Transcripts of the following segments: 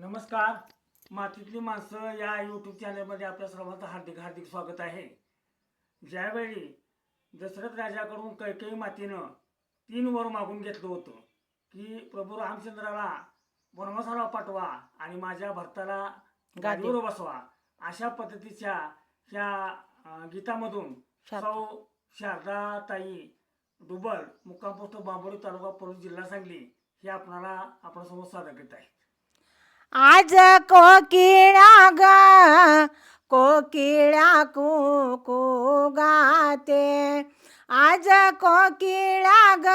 नमस्कार. मातीतली माणसं या यूट्यूब चॅनलमध्ये आपल्या सर्वांचं हार्दिक हार्दिक स्वागत आहे. ज्यावेळी दशरथ राजाकडून कैकेयी मातीनं तीन वर मागून घेतलं होतं की प्रभू रामचंद्राला वनवासाला पाठवा आणि माझ्या भरताला गादीवर बसवा अशा पद्धतीच्या ह्या गीतामधून. सौ शारदाताई दुबल मुक्काम पोस्ट बांबोली तालुका पुरुष जिल्हा सांगली हे आपणाला आपल्यासमोर सादर करीत आहे आज कोकिळा ग कोकिळा कुकू गाते. आज कोकिळा ग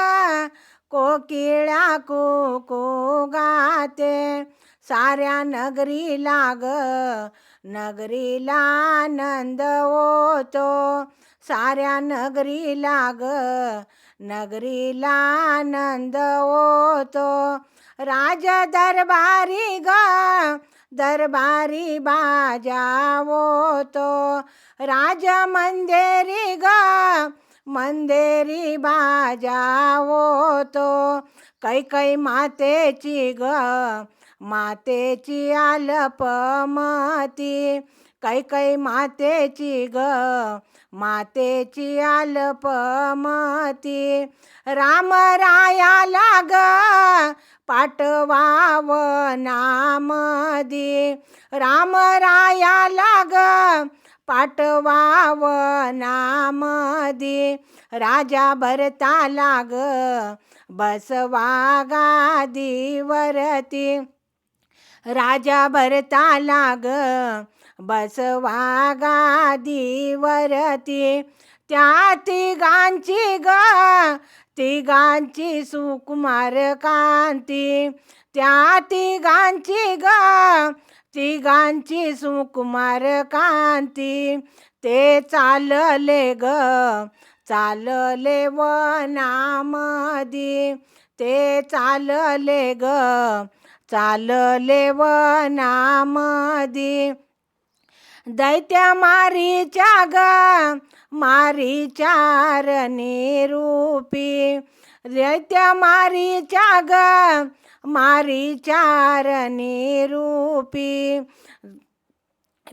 कोकिळा कुकू गाते. साऱ्या नगरीला ग नगरीला आनंद होतो. साऱ्या नगरीला ग नगरीला आनंद होतो. राज दरबारी ग दरबारी बाजावतो राज मंदिरी ग मंदिरी बाजावतो कैकै मातेची ग? मातेची आलपमती कैकै मातेची ग? मातेची आलपमती राम रायाला ग पाठवाव नामदी राम रायाला ग पाठवाव नामदी राजा भरता लाग बसवा गादीवरती राजा भरता लाग बसवा गादीवरती त्या तिघांची ग तिघांची सुकुमार कांती त्या तिघांची ग तिघांची सुकुमार कांती ते चालले ग चालले वनामदी ते चालले ग. चालले वनामदी दैत्य मारीच्या ग मारीच्या रूपी. दैत्य मारीच्या ग मारीच्या रूपी.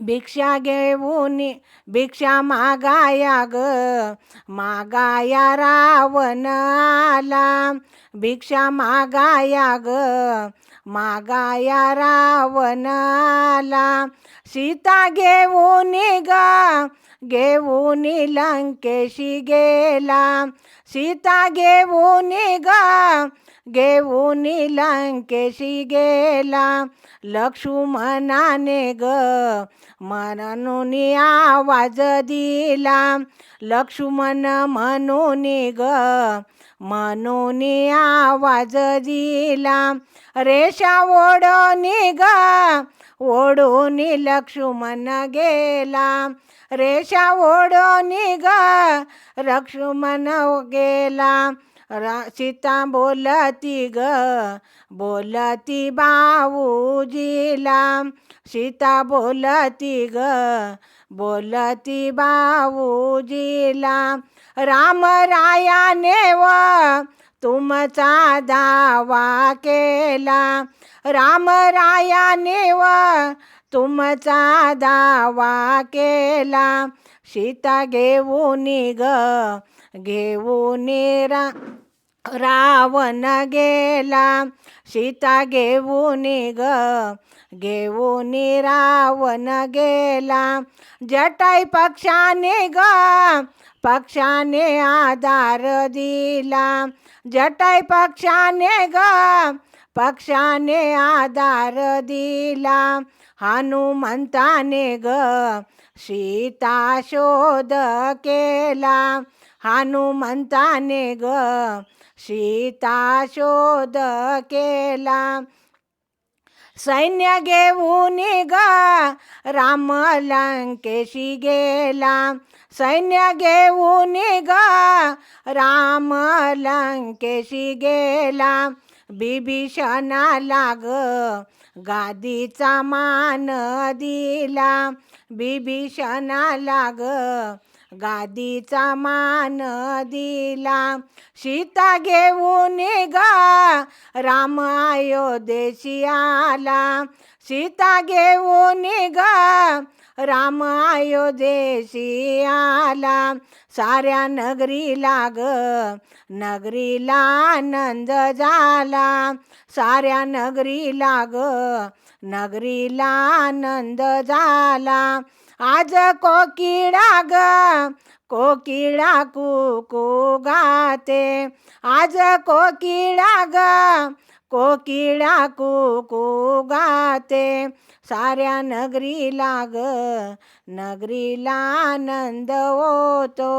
भिक्षा घेऊन भिक्षा मागाया ग मागाया रावण आला भिक्षा मागाया ग मागाया रावणाला. सीता घेऊन ग घेऊन लंकेशी गेला. सीता घेऊन ग घेऊन लंकेशी गेला. लक्ष्मणाने ग म्हणून आवाज दिला. लक्ष्मण म्हणून ग म्हणून आवाज दिला रेषा ओढोनी ग ओढून लक्ष्मण गेला. रेषा ओढोनी ग लक्ष्मण गेला. रा सीता बोलती ग बोलती बाऊजीला. सीता बोलती ग बोलती बाऊजीला. राम रायाने व तुमचा दावा केला. राम रायाने व तुमचा दावा केला. सीता घेऊन ग घेऊन रा रावण गेला. सीता घेऊन ग घेऊन रावण गेला. जटाई पक्षाने ग पक्षाने आधार दिला. जटाई पक्षाने ग पक्षाने आधार दिला. हनुमंताने ग सीता शोध केला. हनुमंताने ग सीता शोध केला. सैन्य घेऊन ग राम लंकेशी गेला. सैन्य घेऊन ग राम लंकेशी गेला. बिभीषणाला ग गादीचा मान दिला. बिभीषणाला ग गादीचा मान दिला. सीता घेऊन गा राम अयोध्येशी आला. सीता घेऊन गा राम अयोध्येशी आला. साऱ्या नगरीला ग. नगरीला आनंद झाला. साऱ्या नगरीला ग. नगरीला आनंद झाला. आज कोकिळा ग कोकिळा कुकू गाते. आज कोकिळा ग कोकिळा कुकू गाते. साऱ्या नगरीला ग नगरीला आनंद होतो.